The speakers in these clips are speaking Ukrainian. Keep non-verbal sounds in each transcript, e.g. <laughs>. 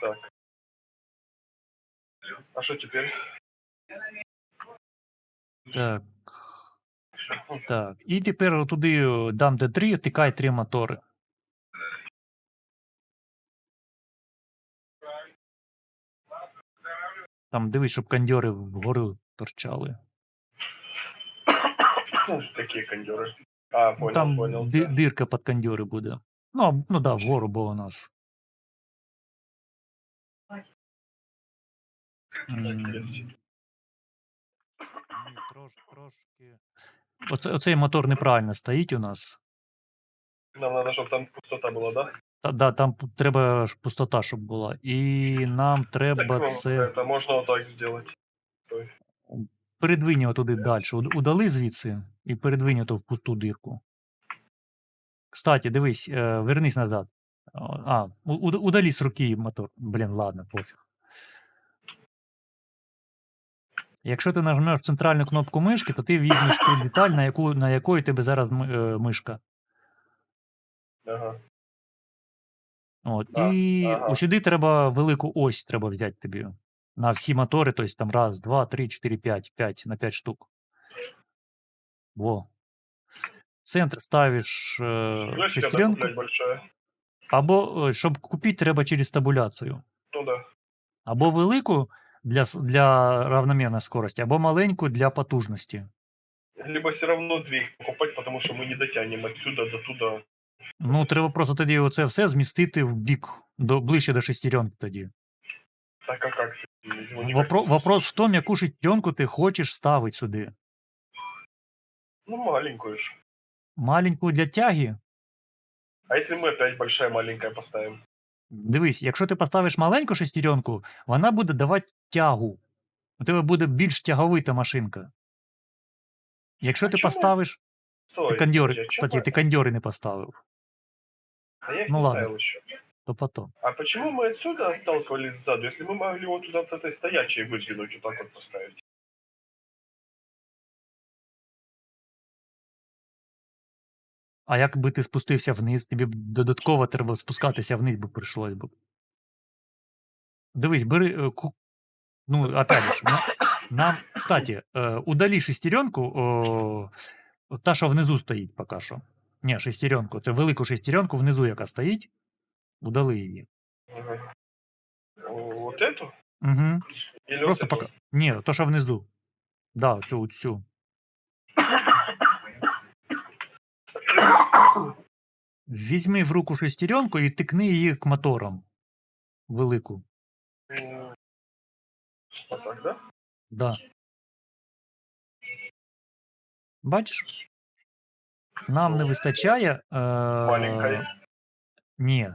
Так. А что теперь? Так. Так. І тепер туди, там, де три, тикай три мотори. Там дивись, щоб кондьори вгору торчали. <coughs> Какие кондеры? А, понял, Там понял. дирка під кондьори буде. Ну, а- ну да, вгору, бо у нас. М, Ні, трош, трошки. Оце, оцей мотор неправильно стоїть у нас. Нам надо, чтобы там пустота была, да? Та, да, там п- треба ж пустота, щоб була. І нам Так, треба ну, це. это можно вот так сделать. Стой. Передвинь його туди далі. Удали звідси і передвинь його в пусту дирку. Кстати, дивись, е, вернись назад. А, у- уд- удали з руки мотор. Блін, ладно, пофіг. Якщо ти нажмеш центральну кнопку мишки, то ти візьмеш ту деталь, на, яку, на якої тебе зараз е, мишка. Ага. От. А, І ага. усюди треба велику ось треба взяти тобі. На всі мотори, тобто там раз, два, три, чотири, п'ять, п'ять на п'ять штук. Во. Центр ставиш Флешка, шестеренку, або е, щоб купити, треба через табуляцію. Ну да. Або велику для, для равномірної скорості, або маленьку для потужності. Либо все равно две покупать, потому что мы не дотянем отсюда до туда. Ну, треба просто тоді оце все змістити в бік, до, ближче до шестеренки тоді. Так а как? Вопро, вопрос в тому, яку шестеренку ти хочеш ставити сюди. Ну, маленькую ж. Маленьку для тяги. А если мы опять большая маленькая поставим? Дивись, якщо ти поставиш маленьку шестеренку, вона буде давати тягу. У тебе буде більш тяговита машинка. Якщо А ти чому? поставиш. Стой, Ти кондьори, подожди, а кстати, чё ти мы- кондьори не поставив, А я их ну не ладно. ставил еще. то потом. А почему мы отсюда отталкивались сзаду, если мы могли вот туда с этой стоячей выдвинуть, вот так вот поставить? А як би ти спустився вниз, тобі б додатково треба спускатися вниз би прийшлось би. Дивись, бери. е, ку- Ну, опять же, на- нам, кстати, е, удалі шестеренку, та, що внизу стоїть поки що. Ні, шестеренку, це велику шестеренку внизу, яка стоїть. Удали її. Вот эту? Угу. Или Просто вот эту? пока. Ні, то, що внизу. Да, цю, цю. Візьми в руку шестеренку і тикни її к моторам. Велику. М, Вот так, да? Да. Бачиш? Нам не вистачає. Е... Маленької. Ні.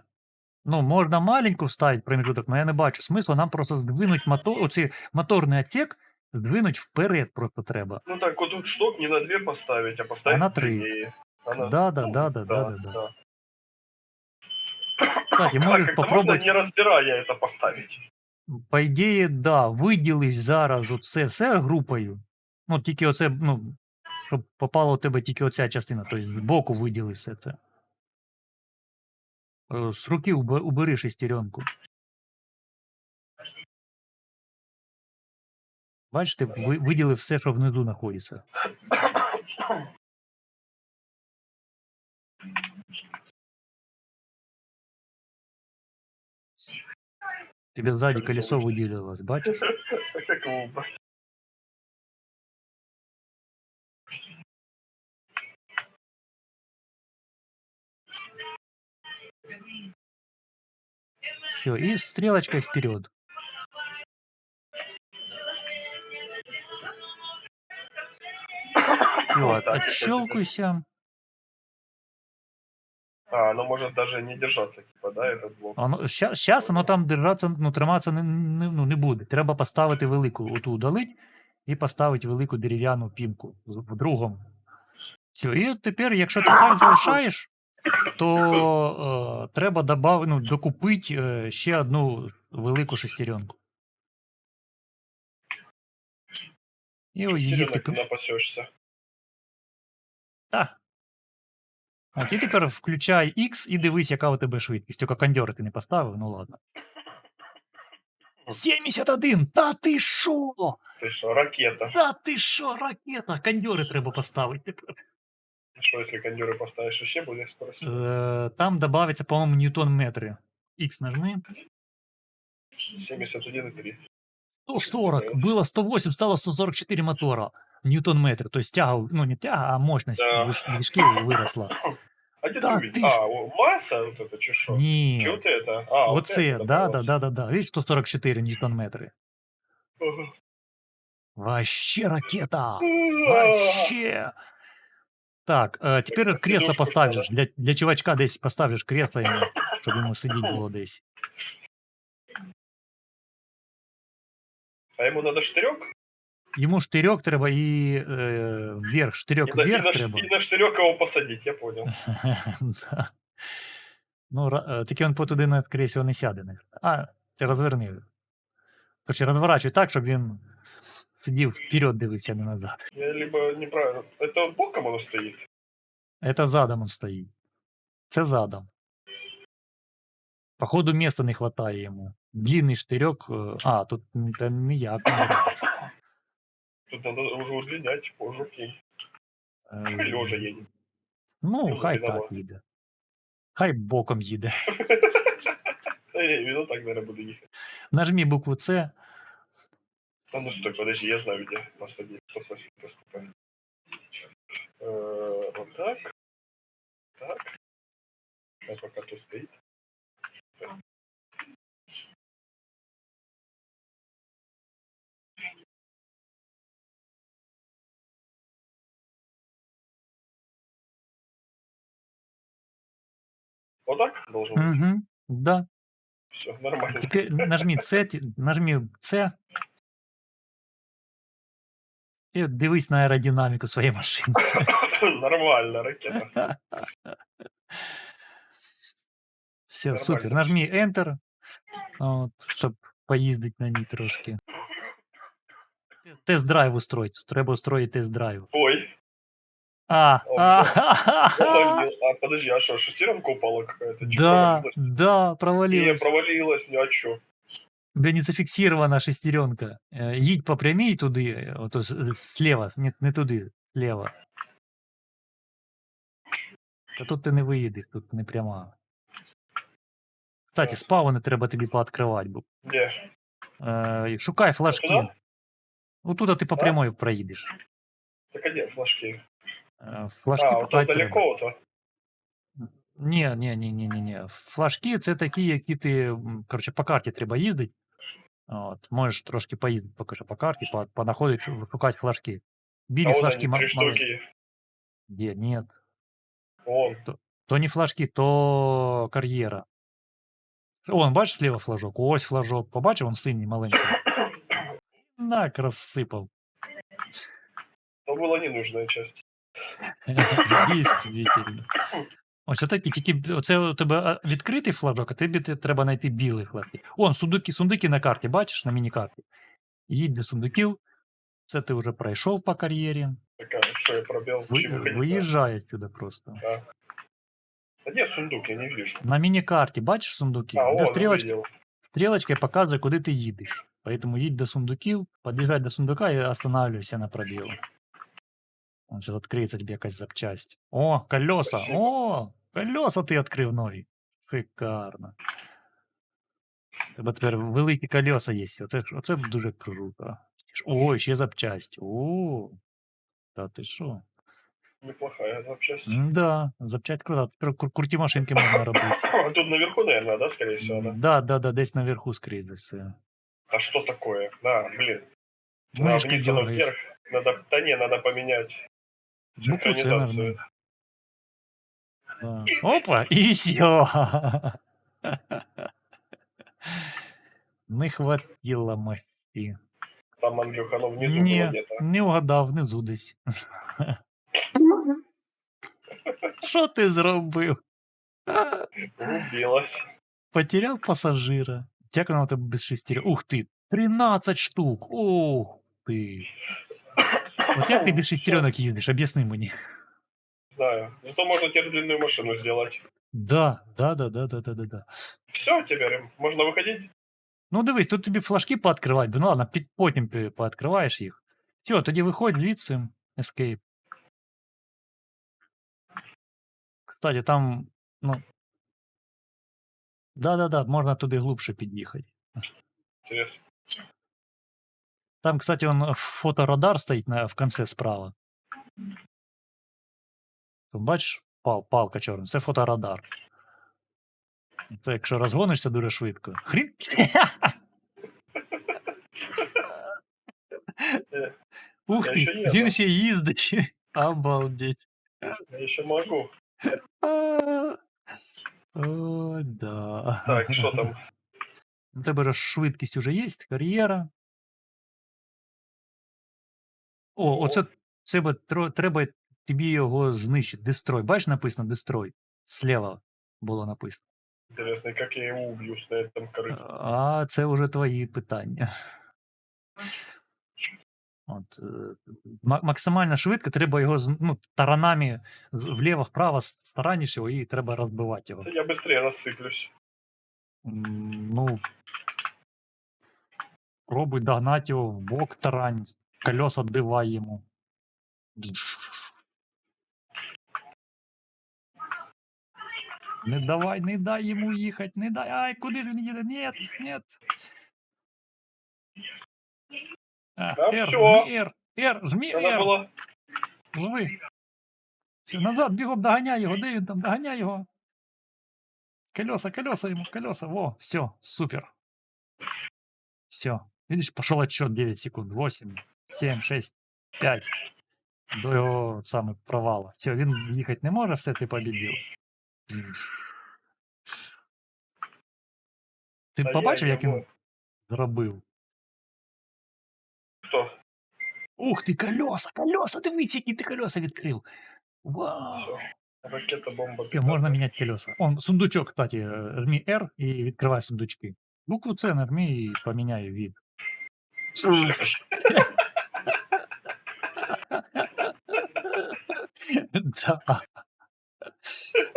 Ну, можна маленьку вставити промежуток, але я не бачу смисла. Нам просто здвинуть мотор, оці моторний отсек, здвинуть вперед просто треба. Ну так, вот тут шток не на две поставить, а поставить А на три. длиннее. Да, да, да, да, да, да, да. Кстати, можно, попробувати. не разбирая это поставить. По ідеї, да, виділись зараз оце все групою. Ну, тільки оце, ну, щоб попало у тебе тільки оця частина, тобто збоку виділи все це. Е, З руки убе- убери шестеренку. Бачите, ви, виділив все, що внизу знаходиться. <laughs> Тебе сзади колесо выделилось, бачиш? А как его убрать? Все, и стрелочкой вперед. <laughs> Все, Вот так, отщелкайся. А, оно может даже не держаться, типа, да, этот блок. Оно, ща, щас воно там держаться, ну, триматися не, не, ну, не буде. Треба поставити велику оту удалить і поставити велику дерев'яну пімку з- в другому. Все, і тепер, якщо ти так залишаєш, то е, треба добав, ну, докупити е, ще одну велику шестеренку. І о, її Сиреной тик... ты напасешься. Та. От, і тепер включай X і дивись, яка у тебе швидкість. Тільки кондьори ти не поставив, ну ладно. 71! Та ти шо? Ти що, ракета. Та ти шо, ракета? Кондьори треба поставити тепер. Що, якщо кондюри поставиш, ще буде скорость? Е, Там додається, по-моєму, ньютон метри. Х нажми. 71,3. 140, было 108, стало 144 мотора. Ньютон метр. То есть тяга, ну не тяга, а мощность Да. движ- движки выросла. <laughs> А где Да ты ты А, масса вот это, чи що? Чи Ні. вот это? А, вот Оце, это да, да, да, да, да. Видишь, 144 ньютон метри. Ага. Вообще ракета! Вообще! Так, е, тепер Так, кресло сидушку поставиш. Для, для чувачка десь поставиш кресло йому, щоб йому сидіти було <laughs> десь. А ему надо штырек? Йому штирьок треба і е, вверх, штирьок И и, вверх на, треба. и на штырек его посадить, я понял. <laughs> Да. Ну, ра- е, він по туди, скоріше всього, не сяде. А, ти розверни. Короче, розворачуй так, щоб він сидів вперед, дивився, не назад. Я либо неправильно. Это боком оно стоит? Це задом він стоїть. Це задом. Походу, місця не хватає йому. Длинний штирьок. е, А, тут н- не зробиш. Тут надо уже удлинять. Е, Лежа едем. Ну, хай так їде. Хай боком їде. <laughs> Я именно так, наверное, буду ехать. Нажмі букву С. А ну стой, подожди, я знаю, где посадить. Посадить, поступать. Э, Вот так. Так. А пока тут стоит. Вот так должен быть? Угу. Да. Все, нормально. Теперь нажми С, ті- нажми С. І от дивись на аеродинаміку своєї машини. <laughs> Нормально, ракета. Все, супер. Нормально. Нажми Enter, от, щоб поїздити на ній трошки. Те- Тест-драйв устроїть. Треба устроїти тест-драйв. Ой, А, О, а, <laughs> ой, а подожди, а что, шестеренка упала какая-то? Чё да, провалилась? да, Не, провалилась. провалилась, ни о чё. У тебя не зафіксирована шестеренка. Е, Їдь по прямій туди, е, ото з- слева, не, не туди, слева. Та тут ти не виїдеш, тут не пряма. Кстати, Так. спавни треба тобі пооткривати, бо Где? е, шукай флажки. Туди? Отуда ти по А? прямой проїдеш. Так а где флажки? Е, Флажки А, вот там шукати треба. далеко то. Ні, ні, ні, ні, ні, ні. Флажки це такі, які ти. м, Коротше, по карті треба їздити. От, можеш трошки поїздити поки що по карті, по- понаходити, шукати флажки. Білі А вот флажки они, ма- три маленькі. штуки. Де? Ні. Вон. То не флажки, то кар'єра. Вон, бачиш слева флажок? Ось флажок. Побачив, он синій маленький. Так, розсипав. <coughs> То была ненужная часть. Дійсно. Ось отакі, тільки оце у тебе відкритий флажок, а тобі треба знайти білий флажки. Он, сундуки, сундуки на карті, бачиш, на міні-карті. Їдь до сундуків. Це ти вже пройшов по кар'єрі. Что я пробел. Ви, виїжджай сюди просто. надо? А где сундук? Я не вижу. На міні-карті бачиш сундуки? А, Де вот, стрілочка, стрілочка показує, куди ти їдеш. Поэтому їдь до сундуків, під'їжджай до сундука і останавливайся на пробіл. Он сейчас відкриється тобі якась запчасть. О, колеса! Спасибо. О, колеса ти відкрив нові. Шикарно. У Тебе тепер великі колеса є. Оце, ж- оце дуже круто. О, ще запчасть. О, та ти що? Неплохая запчасть. Да, запчасть круто. Тепер крур- круті машинки можна <laughs> робити. А тут наверху, наверное, да, скорее всего, да? Да, да, да, десь наверху скрізь за все. А что такое? Да, блин. А Мишки вниз оно дергаєш. вверх. Надо, да не, надо поменять Букву С, синхронизацию. наверное. Да. Опа, и все. Не хватило мощі. Там, Андрюха, оно внизу было Ні, где-то. не угадав, внизу десь. Що ти зробив? Убилась. Потеряв пасажира. Як воно у тебе без шестерів? Ух ти! 13 штук! Ух ти! От як ти без шестеренок їздиш? Об'ясни мені. Знаю. Зато можно теперь длинную машину сделать. Да, да, да, да, да, да, да, да. Все, теперь можно выходить? Ну, дивись, тут тобі флажки пооткривати, ну ладно, під, потім пі- пооткриваєш їх. Все, тоді виходь звідси, Escape. Кстати, там, ну. Да-да-да, можна туди глубше під'їхати. Интересно. Там, кстати, он фоторадар стоїть на, в конце справа. Тут бачиш, пал, палка чорна, це фоторадар. То якщо розгонишся дуже швидко. Хрін. Е, Ух я ти, ще є, він да. ще їздить. Обалдеть. Я еще могу. А, О, да. Так, что там? У тебе ж швидкість уже є, кар'єра. О, О. оце це би тро- треба тобі його знищити. Дестрой. Бачиш, написано дестрой. Слева було написано. Интересно, и как я его убью на этом корыте? А це вже твої питання. От, е, ма- максимально швидко, треба його з- ну, таранами вліво-вправо с- старанніше його, і треба розбивати його. Я быстрее рассыплюсь. М, Ну, пробуй догнати його в бок тарань, колеса відбивай йому. Не давай, не дай йому їхати, не дай. Ай, куди ж він їде? Нет, нет. А, Да R, всё. жми было... Лови. Все, назад, бігом, доганяй його, де він там, доганяй його. Колеса, колеса ему, колеса, во, все, супер. Все, видишь, пошел отсчет 9 секунд, 8, 7, 6, 5. До його саме провала. Все, він їхати не може, все, ти победив. Ти Да я побачив, як його- він зробив? Кто? Ух ти, колеса, колеса, дивись, які ти колеса відкрив. Вау. Всё. Ракета, бомба. Все, можна міняти колеса. Он, сундучок, кстати, жми R і відкривай сундучки. Букву С нажми і поміняй від. <laughs> Да.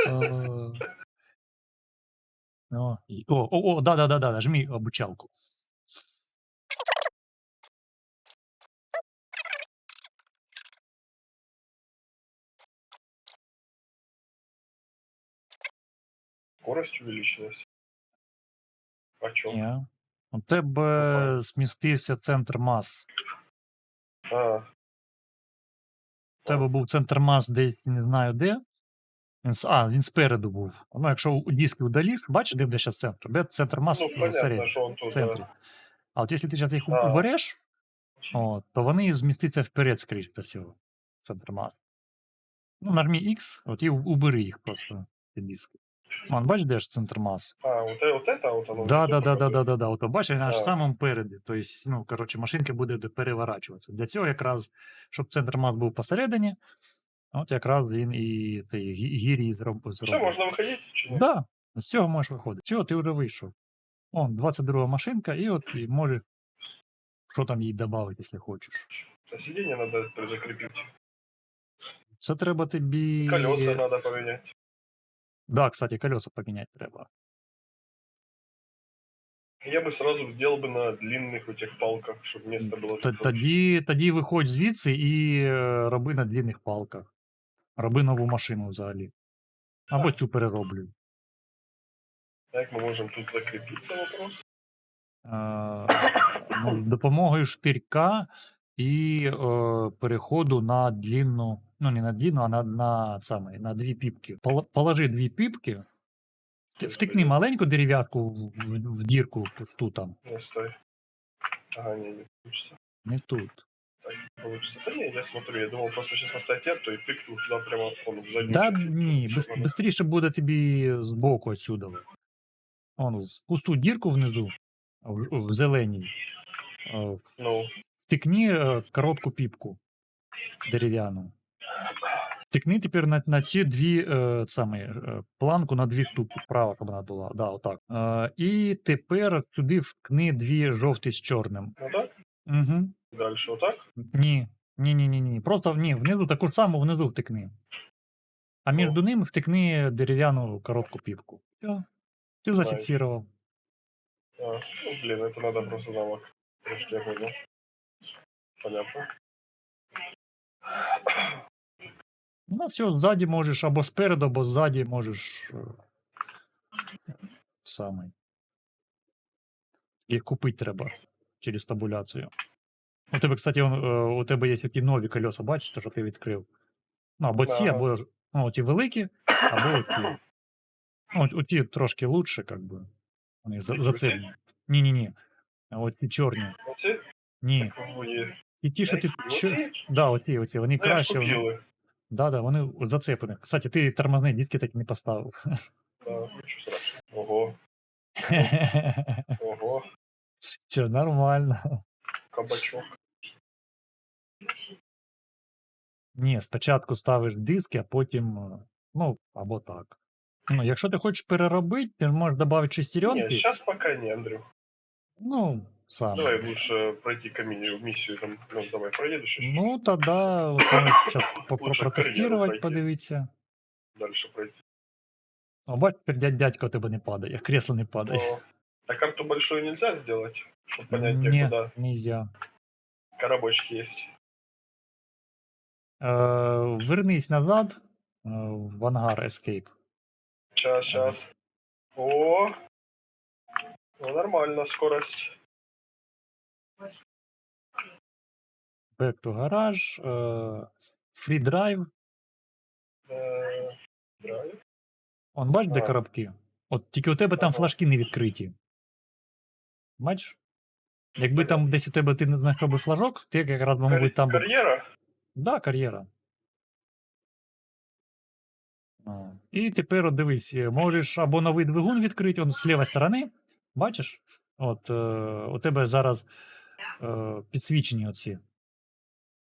О. О, і- О, о, о, да, да, да, да, жми обучалку. Скорость увеличилась. А чё? Ні. У тебе змістився центр мас. А, тебе був центр мас десь не знаю де. Він, с- а, він спереду був. Ну, якщо у диски удалиш, бачиш, де буде зараз центр? Де центр мас ну е, понятно, всередині, что он в тут. центрі. да. А от якщо ти зараз їх у- А. убереш, о, то вони змістяться вперед, скрізь за всього. Центр мас. Ну, нажми X, от і у- убери їх просто. ці диски. Вон, бачиш, де ж центр мас? А, вот, э- вот это вот оно. Да, внизу да, да, да, показывает? да, да, да. От бачиш, він аж в Так. самому переді. Тобто, ну, коротше, машинка буде де- переворачуватися. Для цього якраз, щоб центр мас був посередині, от якраз він і цей гі- гірій зроб, Все, зробив. можно выходить? чи ні? Да, з цього можеш виходити. Чого ти вже вийшов? Он, 22 машинка, і от і можеш, що там їй додати, якщо хочеш. А сиденье надо закрепить. Це треба тобі. Колеса надо поменять. Да, кстати, колеса поміняти треба. Я бы сразу сделал бы на длинных этих палках, чтобы место было. Т- Тоді, тоді виходь звідси і е, роби на длинних палках. Роби нову машину взагалі. Або цю перероблюй. Как мы можем тут закрепиться вопрос? Е, <coughs> ну, з допомогою шпірка і е, переходу на длинну, ну не на длинну, а на, на, саме, на дві піпки. Пол- Положи дві піпки, втикни маленьку дерев'яшку в, в, в дірку пусту там, Не стой. Ага, не, не получится. не тут. Так, не получится. Да не, я смотрю, я думал просто сейчас наставить эту и тыкну туда прямо в Та часть. ні, бистріше буде тобі збоку отсюда. Он, в пусту дірку внизу, в, в зеленій. е, Ну, Втикни е, коротку піпку дерев'яну. Втикни тепер на, на ці дві е, саме, е, планку на дві штуки. Права, щоб вона була. Да, отак. Е, і тепер сюди вткни дві жовті з чорним. ну так? Угу. Дальше вот так? Ні. Ні, ні, ні, ні. Просто ні, внизу таку ж саму внизу втикни. А між ними втикни дерев'яну коротку піпку. Все. Ти зафіксував. А, блин, это надо просто понял. Понятно. Ну, все, ззаді можеш або спереду, або ззаді можеш. е, Самий. Їх купити треба через табуляцію. У тебе, кстати, е, у тебе є такі нові кольоса, бачите, що ти відкрив. Ну, або ці, або ну, ті великі, або ті. Ну, ті трошки лучше, как би. Вони за, Які за оці? цим. Ні-ні-ні. От ті чорні. Ні. І ті, що ти. Які? Да, оті, оті, вони Ну, я краще. Вони... Да, да, вони зацеплені. Кстати, ти тормозні дітки так і не поставив. Да. Ого, ого, <laughs> Че, нормально. кабачок. Ні, спочатку ставиш диски, а потім. е, Ну, або так. Ну, якщо ти хочеш переробити, ти можеш додати шестеренки. сейчас пока не, Андрю. Ну, сам. Давай лучше пройти каминию, миссию там. Ну, давай, проедешь еще Ну, тоді зараз Лучше протестувати, кар'єру дальше пройти. О, бач, тепер дядь, дядько у тебе не падає, кресло не падає. Но... А карту большую нельзя сделать, чтобы понять, где Ні, куда. нельзя. Коробочки есть. Е, вернись назад е, в ангар Escape. Сейчас, сейчас. О, ну, нормально, скорость. Back to garage. Е, free drive. Э, драйв. Он бач, де А. коробки? От тільки у тебе там Ага. флажки не відкриті. Бачиш? Якби там десь у тебе ти не знайшов би флажок, ти якраз би там. був- Карьера? Да, кар'єра. І тепер от дивись, е, можеш або новий двигун відкрити, он з лівої сторони. Бачиш? От е, у тебе зараз е, підсвічені оці.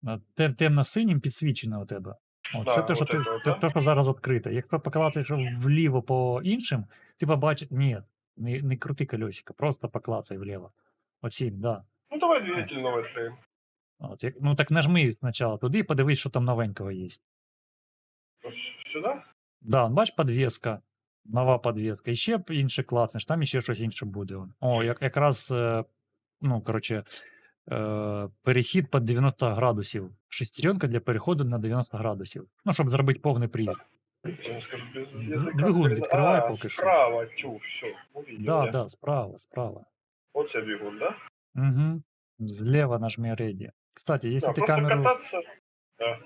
Е, тем- Темно-синім підсвічено у тебе. От, Да, це те, що, ти, це те, те, що зараз відкрите. Якщо поклацаєш вліво по іншим, ти побачиш. Ні, не, не крути колесико, просто поклацай вліво. Оці, да. Ну, давай двигатель новый откроем. От, як, ну так нажми спочатку туди і подивись, що там новенького є. Вот с- Сюда? Да, он, бач, подвеска. Нова подвеска. І ще інше клацнеш, там іще щось інше буде. О, як, якраз, е, ну, коротше, е, перехід під 90 градусів. Шестеренка для переходу на 90 градусів. Ну, щоб зробити повний привід. Двигун а, поки що. Справа, тю, все, Да, да, справа, справа. Вот тебе двигун, да? Угу. Зліва нажми ready. Кстати, Да, якщо ти камеру кататься. Да.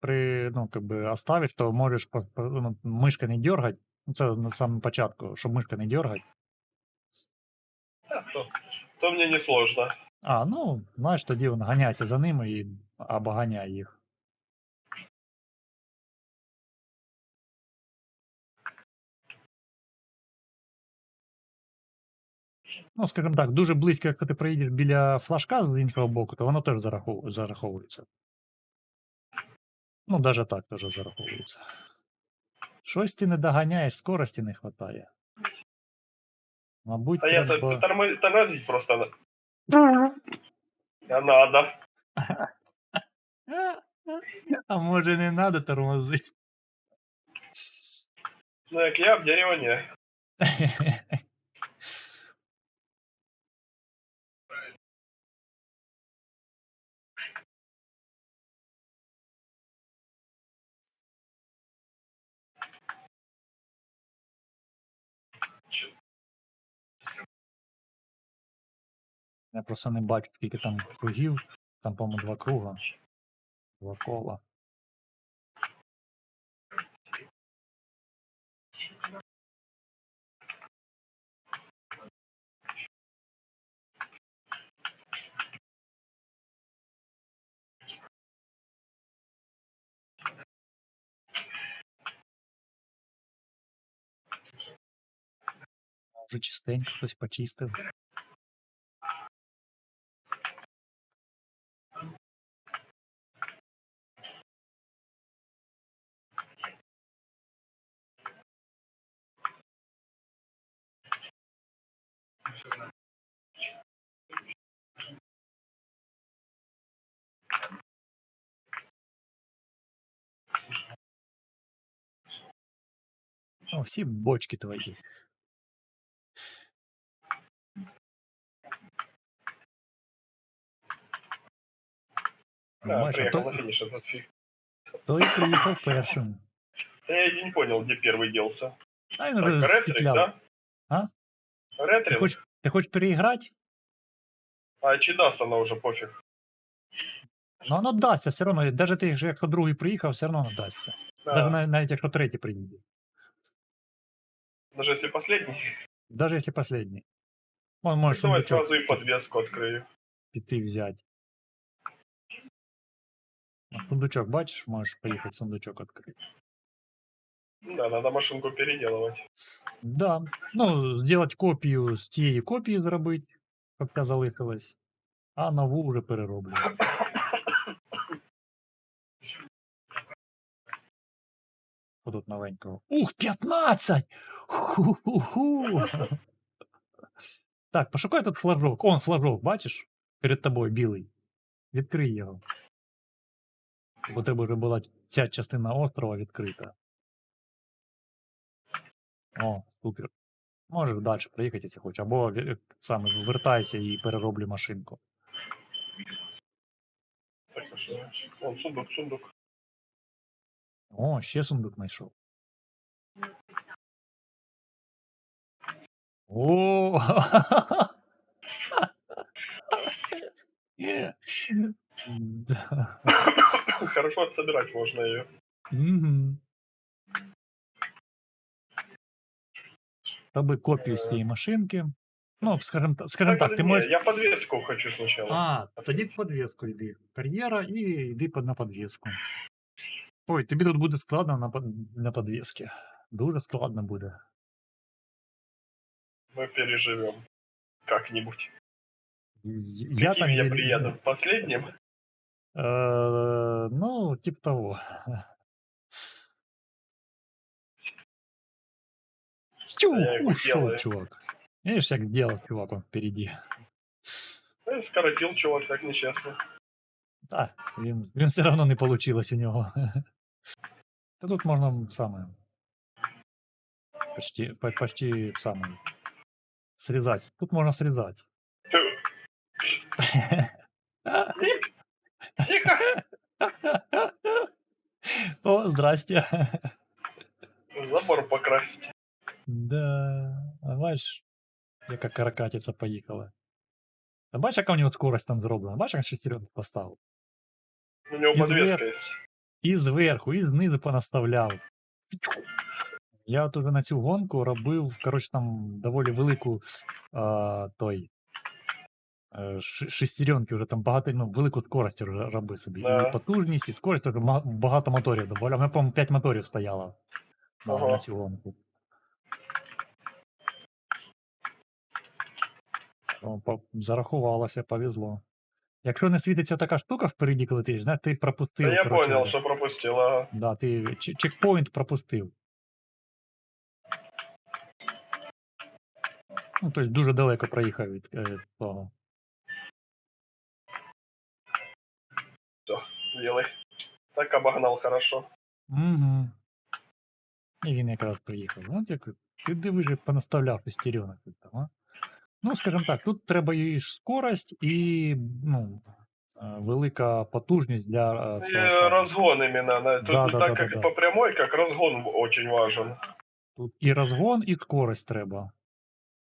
при, ну, как бы оставиш, то можеш по- по- ну, мишка не дергать. Ну, Це на самому початку, щоб мишка не дергать. Да, то, то мне не сложно. А, ну, знаєш, тоді он ганяйся за ними і або ганяй їх. Ну, скажімо так, дуже близько, якщо ти приїдеш біля флажка з іншого боку, то воно теж зарахов... зараховується. Ну, навіть так теж зараховується. Щось ти не доганяєш, скорості не вистачає. Мабуть, А я треба... тормозить просто <laughs> А надо. А може не треба тормозити? Ну, як я в дерево <laughs> Я просто не бачу, скільки там кругів. Там, по-моєму, два круга. Два кола. Вже чистенько хтось почистив. О, всі бочки твої. Да, Маша, приехал то... на. Той приїхав першим. Я не понял, где первый делся. А він так, розпетляв. да? А? Ретрин? Ти хочеш, ти хочеш переіграти? А чи даст она уже пофиг? Ну, воно дасться все одно. Навіть ти, ж, якщо другий приїхав, все одно воно дасться. Да. Навіть, навіть якщо третій приїде. Даже если последний. <laughs> Даже якщо последній. Вон можеш Давай сундучок сразу и подвеску открою. піти взяти. Ну, Сундучок, бачиш, можеш поїхати сундучок відкрити. Ну Да, надо машинку переделывать. Да. Ну, зробити копію з цієї копії зробити, щоб ця залишилась, а нову вже перероблювати. <laughs> Що тут новенького? Ух, 15! Ху-ху-ху! Так, пошукай тут флажок. Он флажок, бачиш? Перед тобою білий. Відкрий його. У тебе вже була ця частина острова відкрита. О, супер. Можеш далі проїхати, якщо хочеш. Або саме звертайся і перероблю машинку. Так, а сундук, сундук. О, ще сундук знайшов. О! <laughs> Да. Хорошо собирать можно ее. Мгм. Роби копію з цієї машинки. Ну, скажімо, та- скажімо так, ти можеш. Я подвеску хочу сначала. А, тоді в подвіску йди. Кар'єра і йди под- на подвіску. Ой, тобі тут буде складно на, под- на подвісці. Дуже складно буде. Мы переживем. Как-нибудь. З- Я Каким там я є- приеду? Последним? Е, ну, тип того. Чу, я его ушел, делаю. чувак. Видишь, как делал чувак он впереди. Ну, скоротил чувак, так нечестно. Да, він, він все равно не получилось у нього. <laughs> Та тут можна саме. Почти, по- почти саме. Срезать. Тут можна срезать. <laughs> О, здрасте. Забор покрасить. Да. А бачиш, яка каракатиця поїхала. А бачиш, яка у нього скорость там зроблена? Бачиш, як шестеренку поставив? У него подвеска есть. І зверху, і знизу понаставляв. Я от уже на цю гонку робив, коротше, там доволі велику а, той. е, Шестеренки вже там багато, ну, велику скорость роби собі. Да. І потужність, і скорость, вже багато моторів. У мене, по-моєму, 5 моторів стояло на, Ага. на цю гонку. Зарахувалося, повезло. Якщо не світиться така штука впереді, коли ти, знаєш, ти пропустив. я коротше, понял, что пропустила. Да, ти чекпоінт пропустив. Ну, тобто дуже далеко проїхав від е, того. Делай. Так обогнал хорошо. Угу. І він якраз приїхав. Ну, як, ти диви, же понаставляв шестеренок тут там, а? Ну, скажімо так, тут треба і скорость, і ну, е, велика потужність для е, И того разгон именно. на- Тут Да, да, так да, как да, да. по прямой, как разгон очень важен. Тут і розгон, і скорость треба.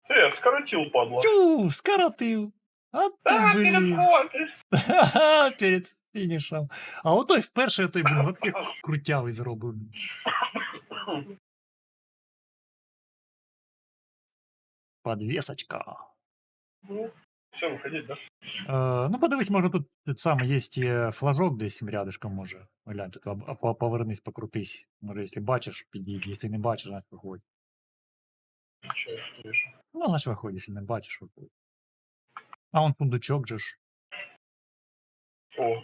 Э, скоротил, падла. Тю, скоротив. А ти, Да, блін. <laughs> перед фінішем. А отой вперше той вообще <laughs> крутявий зроблений. <laughs> Подвесочка. Все, выходить, да? Е, ну, подивись, може тут, саме є флажок десь рядышком, може. Глянь, тут об- об- повернись, покрутись. Може, якщо бачиш, підійди. Якщо не бачиш, значить виходь. Ничего, не вижу. Ну, значить виходь, якщо не бачиш, виходь. А он сундучок же ж. О.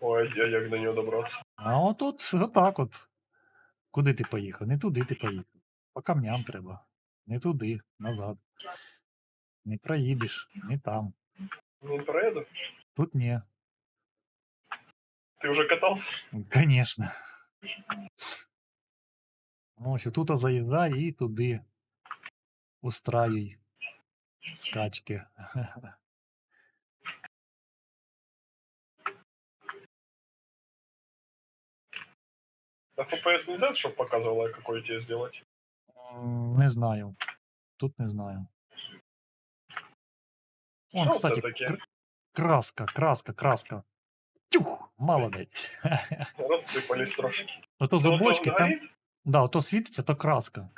Ой, а як до нього добратися? А от от, отак от. Куди ти поїхав? Не туди ти поїхав. По камням треба. не туди, назад. Не проїдеш, не там. Не проеду? Тут не. Ты уже катался? Конечно. Ну, що тут заїжджай і туди устраюй скачки. <laughs> А FPS не знает, чтобы показывало, а какой тебе сделать? Не знаю. Тут не знаю. О, Що кстати, таке? кр- краска, краска, краска. Тюх, молодець. <laughs> Рассыпались трошки. Ото з Ну, бочки там, горит? да, ото світиться, то краска.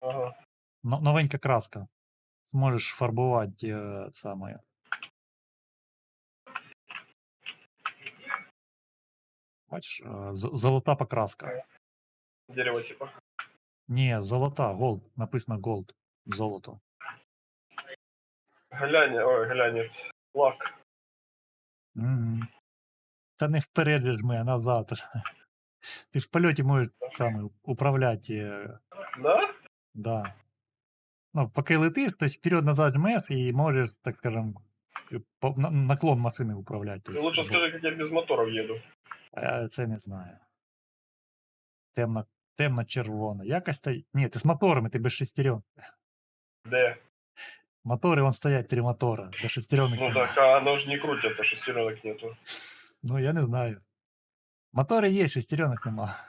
Ага. Но- Новенька краска. Зможеш фарбувати е, саме. Бачиш, е, з- золота покраска. Дерево типа. Ні, золота, голд. Написано голд. Золото. Глянь, ой, глянец. Лак. Угу. Та не вперед же ж ми, а назад. <laughs> Ти в польоті можеш саме управляти. е, Да? Да. Ну, поки летиш, то есть вперед-назад жмеш і можеш, так скажем, е, по- на- наклон машини управляти. то Ты есть, лучше бо- скажи, как я без моторов еду. А Я це не знаю. Темно, темно-червона. Якось та. Ні, ти з моторами, ти без шестерен. Де? Мотори, вон стоять три мотора. До шестеренок. Ну так, а оно же не крутится, шестеренок нету. Ну, я не знаю. Мотори є, шестеренок нема.